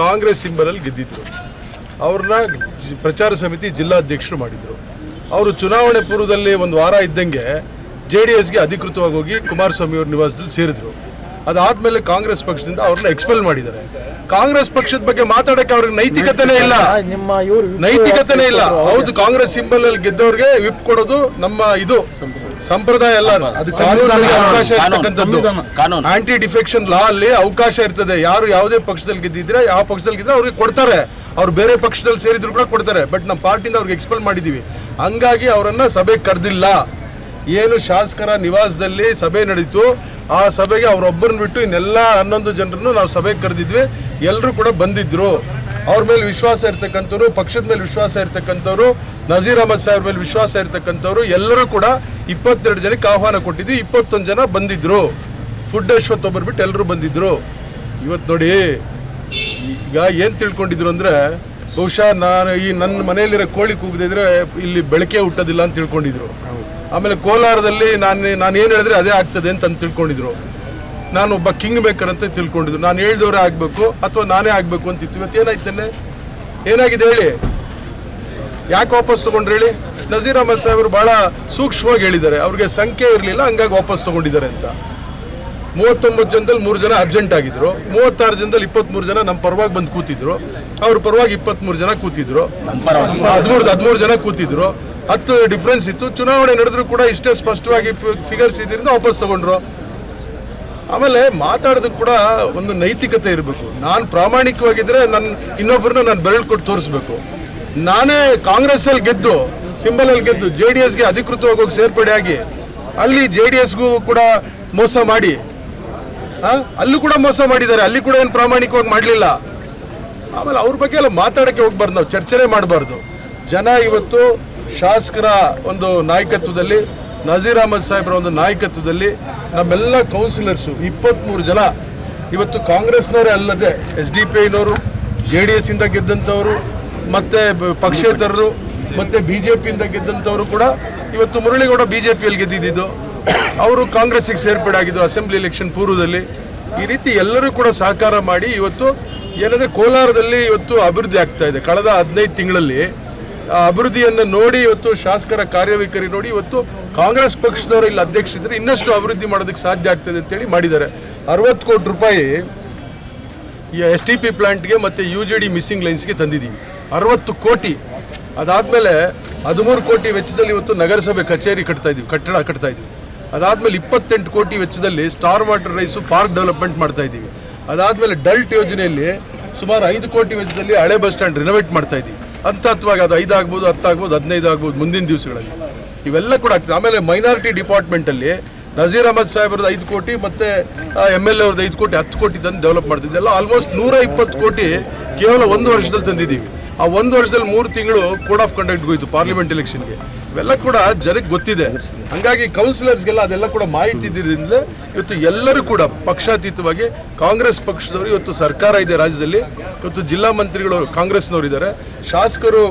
ಕಾಂಗ್ರೆಸ್ ಸಿಂಬಲಲ್ಲಿ ಗೆದ್ದಿದ್ರು. ಅವ್ರನ್ನ ಪ್ರಚಾರ ಸಮಿತಿ ಜಿಲ್ಲಾಧ್ಯಕ್ಷರು ಮಾಡಿದರು. ಅವರು ಚುನಾವಣೆ ಪೂರ್ವದಲ್ಲಿ ಒಂದು ವಾರ ಇದ್ದಂಗೆ ಜೆ ಡಿ ಎಸ್ಗೆ ಅಧಿಕೃತವಾಗಿ ಹೋಗಿ ಕುಮಾರಸ್ವಾಮಿ ಅವ್ರ ನಿವಾಸದಲ್ಲಿ ಸೇರಿದರು. ಅದಾದಮೇಲೆ ಕಾಂಗ್ರೆಸ್ ಪಕ್ಷದಿಂದ ಅವ್ರನ್ನ ಎಕ್ಸ್ಪೆಲ್ ಮಾಡಿದ್ದಾರೆ. ಕಾಂಗ್ರೆಸ್ ಪಕ್ಷದ ಬಗ್ಗೆ ಮಾತಾಡಕ್ಕೆ ಅವ್ರಿಗೆ ನೈತಿಕತೆನೇ ಇಲ್ಲ. ನೈತಿಕತೆನೇ ಇಲ್ಲ. ಹೌದು, ಕಾಂಗ್ರೆಸ್ ಸಿಂಬಲ್ ಅಲ್ಲಿ ಗೆದ್ದವ್ರಿಗೆ ವಿಪ್ ಕೊಡೋದು ನಮ್ಮ ಇದು. ಸಂಪ್ರದಾಯ ಎಲ್ಲ ಅದು ಅವಕಾಶ ಇರ್ತಕ್ಕಂಥದ್ದು. ಆಂಟಿ ಡಿಫೆಕ್ಷನ್ ಲಾ ಅಲ್ಲಿ ಅವಕಾಶ ಇರ್ತದೆ. ಯಾರು ಯಾವುದೇ ಪಕ್ಷದಲ್ಲಿ ಗೆದ್ದಿದ್ರೆ ಯಾವ ಪಕ್ಷದಲ್ಲಿ ಗೆದ್ರೆ ಅವ್ರಿಗೆ ಕೊಡ್ತಾರೆ. ಅವ್ರು ಬೇರೆ ಪಕ್ಷದಲ್ಲಿ ಸೇರಿದ್ರು ಕೂಡ ಕೊಡ್ತಾರೆ. ಬಟ್ ನಮ್ಮ ಪಾರ್ಟಿಯಿಂದ ಅವ್ರಿಗೆ ಎಕ್ಸ್ಪೆಲ್ ಮಾಡಿದೀವಿ. ಹಂಗಾಗಿ ಅವರನ್ನು ಸಭೆಗೆ ಕರೆದಿಲ್ಲ. ಏನು ಶಾಸಕರ ನಿವಾಸದಲ್ಲಿ ಸಭೆ ನಡೀತು. ಆ ಸಭೆಗೆ ಅವರೊಬ್ಬರನ್ನ ಬಿಟ್ಟು ಇನ್ನೆಲ್ಲ ಹನ್ನೊಂದು ಜನರನ್ನು ನಾವು ಸಭೆಗೆ ಕರೆದಿದ್ವಿ. ಎಲ್ಲರೂ ಕೂಡ ಬಂದಿದ್ರು. ಅವ್ರ ಮೇಲೆ ವಿಶ್ವಾಸ ಇರ್ತಕ್ಕಂಥವ್ರು ಪಕ್ಷದ ಮೇಲೆ ವಿಶ್ವಾಸ ಇರ್ತಕ್ಕಂಥವ್ರು ನಜೀರ್ ಅಹಮದ್ ಸಾಹೇಬ್ರ ಮೇಲೆ ವಿಶ್ವಾಸ ಇರ್ತಕ್ಕಂಥವ್ರು ಎಲ್ಲರೂ ಕೂಡ ಇಪ್ಪತ್ತೆರಡು ಜನಕ್ಕೆ ಆಹ್ವಾನ ಕೊಟ್ಟಿದ್ವಿ ಇಪ್ಪತ್ತೊಂದು ಜನ ಬಂದಿದ್ರು. ಫುಡ್ ಅಶ್ವತ್ ಒಬ್ಬರು ಬಿಟ್ಟು ಎಲ್ಲರೂ ಬಂದಿದ್ರು. ಇವತ್ತು ನೋಡಿ ಈಗ ಏನು ತಿಳ್ಕೊಂಡಿದ್ರು ಅಂದರೆ ಬಹುಶಃ ನಾನು ಈ ನನ್ನ ಮನೆಯಲ್ಲಿರೋ ಕೋಳಿ ಕೂಗದಿದ್ರೆ ಇಲ್ಲಿ ಬೆಳಕೆ ಹುಟ್ಟೋದಿಲ್ಲ ಅಂತ ತಿಳ್ಕೊಂಡಿದ್ರು. ಆಮೇಲೆ ಕೋಲಾರದಲ್ಲಿ ನಾನು ನಾನು ಏನು ಹೇಳಿದ್ರೆ ಅದೇ ಆಗ್ತದೆ ಅಂತ ತಿಳ್ಕೊಂಡಿದ್ರು. ನಾನು ಒಬ್ಬ ಕಿಂಗ್ ಮೇಕರ್ ಅಂತ ತಿಳ್ಕೊಂಡಿದ್ದು. ನಾನು ಹೇಳಿದವರೇ ಆಗಬೇಕು ಅಥವಾ ನಾನೇ ಆಗಬೇಕು ಅಂತಿತ್ತು ಇವತ್ತು ಏನಾಯ್ತಲ್ಲೇ ಏನಾಗಿದೆ ಹೇಳಿ? ಯಾಕೆ ವಾಪಸ್ ತಗೊಂಡ್ರು ಹೇಳಿ? ನಜೀರ್ ಅಹಮದ್ ಸಾಹೇಬರು ಬಹಳ ಸೂಕ್ಷ್ಮವಾಗಿ ಹೇಳಿದ್ದಾರೆ. ಅವ್ರಿಗೆ ಸಂಖ್ಯೆ ಇರಲಿಲ್ಲ, ಹಂಗಾಗಿ ವಾಪಸ್ ತಗೊಂಡಿದ್ದಾರೆ ಅಂತ. ಮೂವತ್ತೊಂಬತ್ತು ಜನದಲ್ಲಿ ಮೂರು ಜನ ಅಬ್ಸೆಂಟ್ ಆಗಿದ್ರು. ಮೂವತ್ತಾರು ಜನದಲ್ಲಿ ಇಪ್ಪತ್ತ್ಮೂರು ಜನ ನಮ್ಮ ಪರವಾಗಿ ಬಂದು ಕೂತಿದ್ರು. ಅವ್ರ ಪರವಾಗಿ ಇಪ್ಪತ್ತ್ಮೂರು ಜನ ಕೂತಿದ್ರು. ಹದಿಮೂರು ಹದಿಮೂರು ಜನ ಕೂತಿದ್ರು. ಹತ್ತು ಡಿಫ್ರೆನ್ಸ್ ಇತ್ತು. ಚುನಾವಣೆ ನಡೆದ್ರು ಕೂಡ ಇಷ್ಟೇ ಸ್ಪಷ್ಟವಾಗಿ ಫಿಗರ್ಸ್ ಇದ್ರಿಂದ ವಾಪಸ್ ತಗೊಂಡ್ರು. ಆಮೇಲೆ ಮಾತಾಡೋದಕ್ಕೆ ಕೂಡ ಒಂದು ನೈತಿಕತೆ ಇರಬೇಕು. ನಾನು ಪ್ರಾಮಾಣಿಕವಾಗಿದ್ದರೆ ನನ್ನ ಇನ್ನೊಬ್ಬರನ್ನ ನಾನು ಬೆರಳು ಕೊಟ್ಟು ತೋರಿಸ್ಬೇಕು. ನಾನೇ ಕಾಂಗ್ರೆಸ್ಸಲ್ಲಿ ಗೆದ್ದು, ಸಿಂಬಲಲ್ಲಿ ಗೆದ್ದು, ಜೆ ಡಿ ಎಸ್ಗೆ ಅಧಿಕೃತವಾಗಿ ಹೋಗಿ ಸೇರ್ಪಡೆಯಾಗಿ ಅಲ್ಲಿ ಜೆ ಡಿ ಎಸ್ಗೂ ಕೂಡ ಮೋಸ ಮಾಡಿ ಅಲ್ಲೂ ಕೂಡ ಮೋಸ ಮಾಡಿದ್ದಾರೆ. ಅಲ್ಲಿ ಕೂಡ ಏನು ಪ್ರಾಮಾಣಿಕವಾಗಿ ಮಾಡಲಿಲ್ಲ. ಆಮೇಲೆ ಅವ್ರ ಬಗ್ಗೆ ಎಲ್ಲ ಮಾತಾಡೋಕ್ಕೆ ಹೋಗ್ಬಾರ್ದು ನಾವು, ಚರ್ಚೆನೇ ಮಾಡಬಾರ್ದು. ಜನ ಇವತ್ತು ಶಾಸಕರ ಒಂದು ನಾಯಕತ್ವದಲ್ಲಿ ನಜೀರ್ ಅಹಮದ್ ಸಾಹೇಬ್ರ ಒಂದು ನಾಯಕತ್ವದಲ್ಲಿ ನಮ್ಮೆಲ್ಲ ಕೌನ್ಸಿಲರ್ಸು ಇಪ್ಪತ್ತ್ಮೂರು ಜನ. ಇವತ್ತು ಕಾಂಗ್ರೆಸ್ನವರೇ ಅಲ್ಲದೆ ಎಸ್ ಡಿ ಪಿ ಐನವರು, ಜೆ ಡಿ ಎಸ್ ಇಂದ ಗೆದ್ದಂಥವರು, ಮತ್ತು ಪಕ್ಷೇತರರು, ಮತ್ತು ಬಿ ಜೆ ಪಿಯಿಂದ ಗೆದ್ದಂಥವರು ಕೂಡ ಇವತ್ತು ಮುರಳಿಗೌಡ ಬಿ ಜೆ ಪಿಯಲ್ಲಿ ಗೆದ್ದಿದ್ದು. ಅವರು ಕಾಂಗ್ರೆಸ್ಸಿಗೆ ಸೇರ್ಪಡೆ ಅಸೆಂಬ್ಲಿ ಎಲೆಕ್ಷನ್ ಪೂರ್ವದಲ್ಲಿ. ಈ ರೀತಿ ಎಲ್ಲರೂ ಕೂಡ ಸಹಕಾರ ಮಾಡಿ ಇವತ್ತು ಏನಂದರೆ ಕೋಲಾರದಲ್ಲಿ ಇವತ್ತು ಅಭಿವೃದ್ಧಿ ಆಗ್ತಾ ಇದೆ. ಕಳೆದ ಹದಿನೈದು ತಿಂಗಳಲ್ಲಿ ಅಭಿವೃದ್ಧಿಯನ್ನು ನೋಡಿ ಇವತ್ತು ಶಾಸಕರ ಕಾರ್ಯವೈಖರಿ ನೋಡಿ ಇವತ್ತು ಕಾಂಗ್ರೆಸ್ ಪಕ್ಷದವರು ಇಲ್ಲಿ ಅಧ್ಯಕ್ಷರಿದ್ರೆ ಇನ್ನಷ್ಟು ಅಭಿವೃದ್ಧಿ ಮಾಡೋದಕ್ಕೆ ಸಾಧ್ಯ ಆಗ್ತದೆ ಅಂತೇಳಿ ಮಾಡಿದ್ದಾರೆ. ಅರವತ್ತು ಕೋಟಿ ರೂಪಾಯಿ ಈ ಎಸ್ ಟಿ ಪಿ ಪ್ಲಾಂಟ್ಗೆ ಮತ್ತು ಯು ಜಿ ಡಿ ಮಿಸ್ಸಿಂಗ್ ಲೈನ್ಸ್ಗೆ ತಂದಿದ್ದೀವಿ ಅರವತ್ತು ಕೋಟಿ. ಅದಾದಮೇಲೆ ಹದಿಮೂರು ಕೋಟಿ ವೆಚ್ಚದಲ್ಲಿ ಇವತ್ತು ನಗರಸಭೆ ಕಚೇರಿ ಕಟ್ತಾ ಇದ್ದೀವಿ ಕಟ್ಟಡ ಕಟ್ತಾ ಇದ್ದೀವಿ ಅದಾದಮೇಲೆ ಇಪ್ಪತ್ತೆಂಟು ಕೋಟಿ ವೆಚ್ಚದಲ್ಲಿ star water rise park development ಮಾಡ್ತಾ ಇದ್ದೀವಿ ಅದಾದಮೇಲೆ ಡಲ್ಟ್ ಯೋಜನೆಯಲ್ಲಿ ಸುಮಾರು ಐದು ಕೋಟಿ ವೆಚ್ಚದಲ್ಲಿ ಹಳೆ ಬಸ್ ಸ್ಟ್ಯಾಂಡ್ ರಿನೋವೇಟ್ ಮಾಡ್ತಾ ಇದ್ದೀವಿ ಹಂತ ಹಂತವಾಗಿ ಅದು ಐದು ಆಗ್ಬೋದು, ಹತ್ತು ಆಗ್ಬೋದು, ಹದಿನೈದು ಆಗ್ಬೋದು ಮುಂದಿನ ದಿವಸಗಳಲ್ಲಿ. ಇವೆಲ್ಲ ಕೂಡ ಆಗ್ತದೆ. ಆಮೇಲೆ ಮೈನಾರಿಟಿ ಡಿಪಾರ್ಟ್ಮೆಂಟಲ್ಲಿ ನಜೀರ್ ಅಹಮದ್ ಸಾಹೇಬ್ರದ್ದು ಐದು ಕೋಟಿ ಮತ್ತು ಎಂ ಎಲ್ ಎ ಐದು ಕೋಟಿ, ಹತ್ತು ಕೋಟಿ ತಂದು ಡೆವಲಪ್ ಮಾಡ್ತಿದ್ದೆ ಎಲ್ಲ ಆಲ್ಮೋಸ್ಟ್ ನೂರ ಇಪ್ಪತ್ತು ಕೋಟಿ ಕೇವಲ ಒಂದು ವರ್ಷದಲ್ಲಿ ತಂದಿದ್ದೀವಿ. ಆ ಒಂದು ವರ್ಷದಲ್ಲಿ ಮೂರು ತಿಂಗಳು ಕೋಡ್ ಆಫ್ ಕಂಡಕ್ಟ್ಗೆ ಹೋಯ್ತು ಪಾರ್ಲಿಮೆಂಟ್ ಎಲೆಕ್ಷನ್ಗೆ ಇವೆಲ್ಲ ಕೂಡ ಜನಕ್ಕೆ ಗೊತ್ತಿದೆ. ಹಂಗಾಗಿ ಕೌನ್ಸಿಲರ್ಸ್ಗೆಲ್ಲ ಅದೆಲ್ಲ ಕೂಡ ಮಾಹಿತಿ ಇದ್ದಿದ್ದರಿಂದ ಇವತ್ತು ಎಲ್ಲರೂ ಕೂಡ ಪಕ್ಷಾತೀತವಾಗಿ ಕಾಂಗ್ರೆಸ್ ಪಕ್ಷದವರು ಇವತ್ತು ಸರ್ಕಾರ ಇದೆ ರಾಜ್ಯದಲ್ಲಿ. ಇವತ್ತು ಜಿಲ್ಲಾ ಮಂತ್ರಿಗಳು ಕಾಂಗ್ರೆಸ್ನವರು ಇದ್ದಾರೆ. ಶಾಸಕರು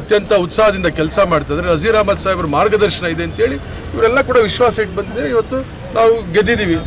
ಅತ್ಯಂತ ಉತ್ಸಾಹದಿಂದ ಕೆಲಸ ಮಾಡ್ತಿದ್ದಾರೆ ನಜೀರ್ ಅಹಮದ್ ಸಾಹೇಬ್ರ ಮಾರ್ಗದರ್ಶನ ಇದೆ ಅಂತೇಳಿ ಇವರೆಲ್ಲ ಕೂಡ ವಿಶ್ವಾಸ ಇಟ್ಟು ಬಂದಿದ್ದಾರೆ. ಇವತ್ತು ನಾವು ಗೆದ್ದಿದ್ದೀವಿ.